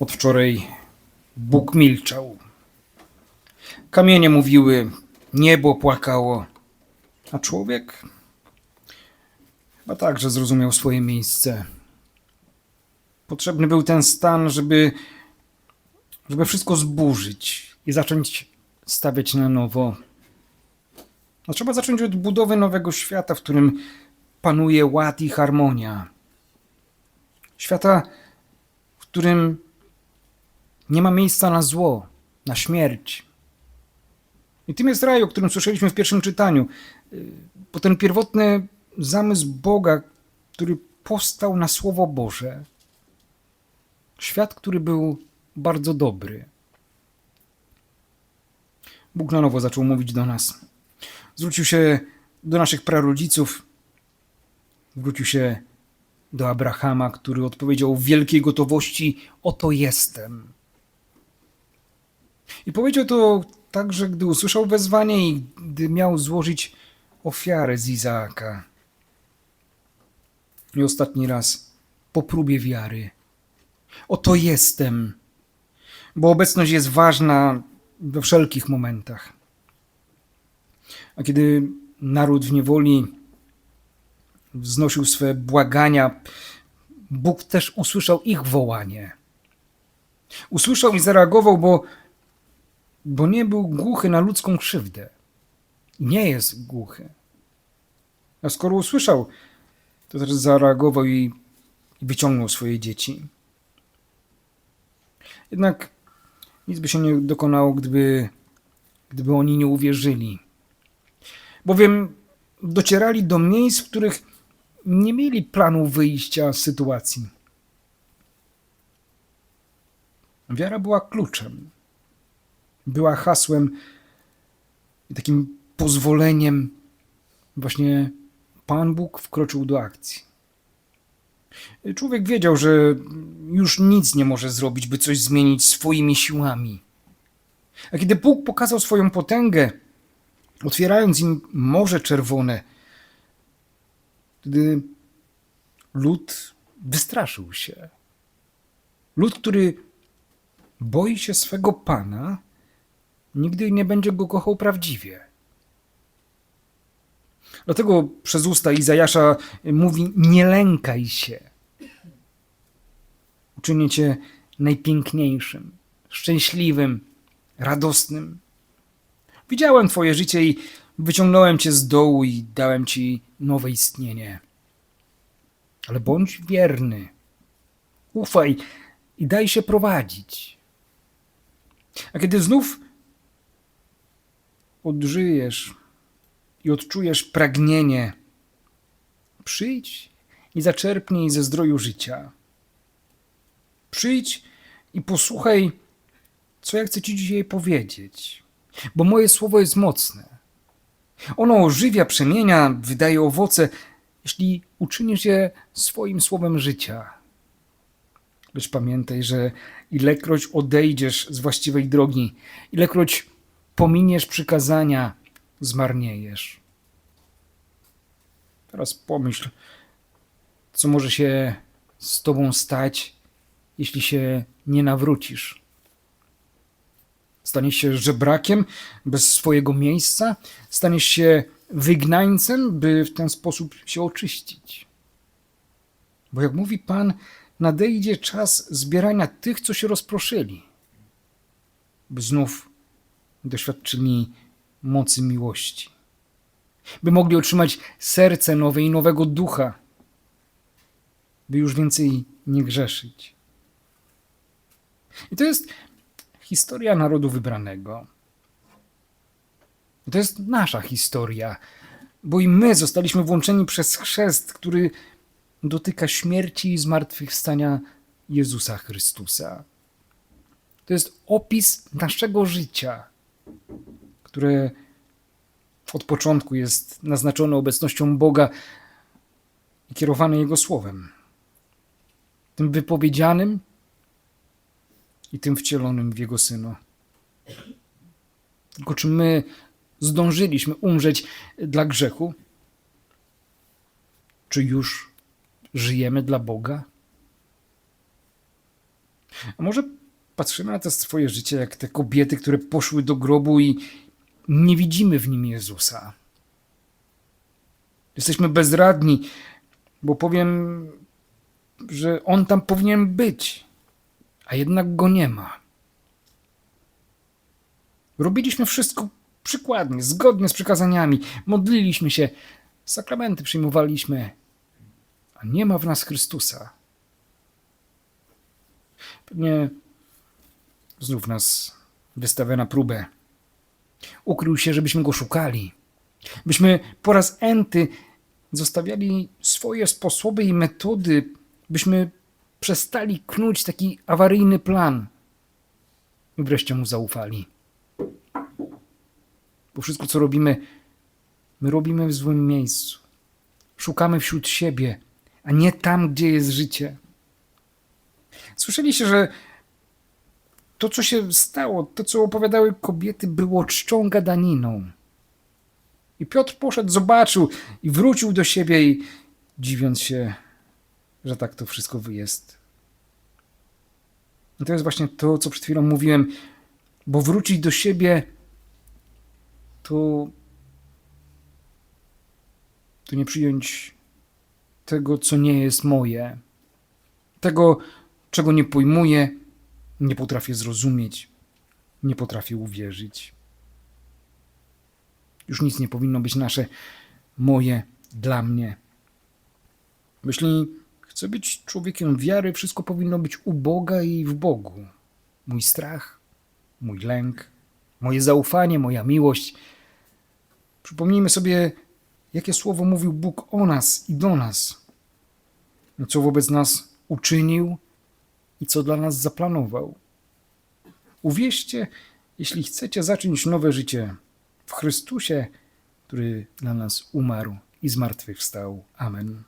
Od wczoraj Bóg milczał. Kamienie mówiły, niebo płakało, a człowiek chyba także zrozumiał swoje miejsce. Potrzebny był ten stan, żeby, żeby wszystko zburzyć i zacząć stawiać na nowo. No, trzeba zacząć od budowy nowego świata, w którym panuje ład i harmonia. Świata, w którym nie ma miejsca na zło, na śmierć. I tym jest raj, o którym słyszeliśmy w pierwszym czytaniu. Y, Bo ten pierwotny zamysł Boga, który powstał na Słowo Boże. Świat, który był bardzo dobry. Bóg na nowo zaczął mówić do nas. Zwrócił się do naszych prarodziców, zwrócił się do Abrahama, który odpowiedział w wielkiej gotowości: Oto jestem. I powiedział to także, gdy usłyszał wezwanie i gdy miał złożyć ofiarę z Izaaka. I ostatni raz po próbie wiary. Oto jestem, bo obecność jest ważna we wszelkich momentach. A kiedy naród w niewoli wznosił swe błagania, Bóg też usłyszał ich wołanie. Usłyszał i zareagował, bo, bo nie był głuchy na ludzką krzywdę. Nie jest głuchy. A skoro usłyszał, to też zareagował i wyciągnął swoje dzieci. Jednak nic by się nie dokonało, gdyby, gdyby oni nie uwierzyli. Bowiem docierali do miejsc, w których nie mieli planu wyjścia z sytuacji. Wiara była kluczem, była hasłem i takim pozwoleniem. Właśnie Pan Bóg wkroczył do akcji. Człowiek wiedział, że już nic nie może zrobić, by coś zmienić swoimi siłami. A kiedy Bóg pokazał swoją potęgę, otwierając im Morze Czerwone, wtedy lud wystraszył się. Lud, który boi się swego Pana, nigdy nie będzie go kochał prawdziwie. Dlatego przez usta Izajasza mówi: Nie lękaj się. Uczynię cię najpiękniejszym, szczęśliwym, radosnym. Widziałem Twoje życie i wyciągnąłem Cię z dołu i dałem Ci nowe istnienie. Ale bądź wierny. Ufaj i daj się prowadzić. A kiedy znów odżyjesz i odczujesz pragnienie, przyjdź i zaczerpnij ze zdroju życia. Przyjdź i posłuchaj, co ja chcę Ci dzisiaj powiedzieć bo moje słowo jest mocne. Ono ożywia, przemienia, wydaje owoce, jeśli uczynisz je swoim słowem życia. Lecz pamiętaj, że ilekroć odejdziesz z właściwej drogi, ilekroć pominiesz przykazania, zmarniejesz. Teraz pomyśl, co może się z tobą stać, jeśli się nie nawrócisz. Staniesz się żebrakiem bez swojego miejsca, staniesz się wygnańcem, by w ten sposób się oczyścić. Bo jak mówi Pan, nadejdzie czas zbierania tych, co się rozproszyli, by znów doświadczyli mocy miłości, by mogli otrzymać serce nowe i nowego ducha, by już więcej nie grzeszyć. I to jest historia narodu wybranego. To jest nasza historia, bo i my zostaliśmy włączeni przez chrzest, który dotyka śmierci i zmartwychwstania Jezusa Chrystusa. To jest opis naszego życia, które od początku jest naznaczone obecnością Boga i kierowane Jego słowem. Tym wypowiedzianym i tym wcielonym w Jego Syna. Tylko czy my zdążyliśmy umrzeć dla grzechu? Czy już żyjemy dla Boga? A może patrzymy na to swoje życie jak te kobiety, które poszły do grobu i nie widzimy w nim Jezusa. Jesteśmy bezradni, bo powiem, że on tam powinien być, a jednak go nie ma. Robiliśmy wszystko przykładnie, zgodnie z przykazaniami, modliliśmy się, sakramenty przyjmowaliśmy, a nie ma w nas Chrystusa. Pewnie znów nas wystawia na próbę. Ukrył się, żebyśmy go szukali. Byśmy po raz enty zostawiali swoje sposoby i metody, byśmy przestali knuć taki awaryjny plan i wreszcie mu zaufali. Bo wszystko, co robimy, my robimy w złym miejscu. Szukamy wśród siebie, a nie tam, gdzie jest życie. Słyszeliście, że to, co się stało, to, co opowiadały kobiety, było czczą gadaniną. I Piotr poszedł, zobaczył i wrócił do siebie i dziwiąc się, że tak to wszystko jest. I to jest właśnie to, co przed chwilą mówiłem, bo wrócić do siebie to, to nie przyjąć tego, co nie jest moje, tego, czego nie pojmuję, nie potrafię zrozumieć, nie potrafię uwierzyć. Już nic nie powinno być nasze, moje, dla mnie. Jeśli chcę być człowiekiem wiary, wszystko powinno być u Boga i w Bogu. Mój strach, mój lęk, moje zaufanie, moja miłość. Przypomnijmy sobie, jakie słowo mówił Bóg o nas i do nas, co wobec nas uczynił i co dla nas zaplanował. Uwierzcie, jeśli chcecie zacząć nowe życie w Chrystusie, który dla nas umarł i zmartwychwstał. Amen.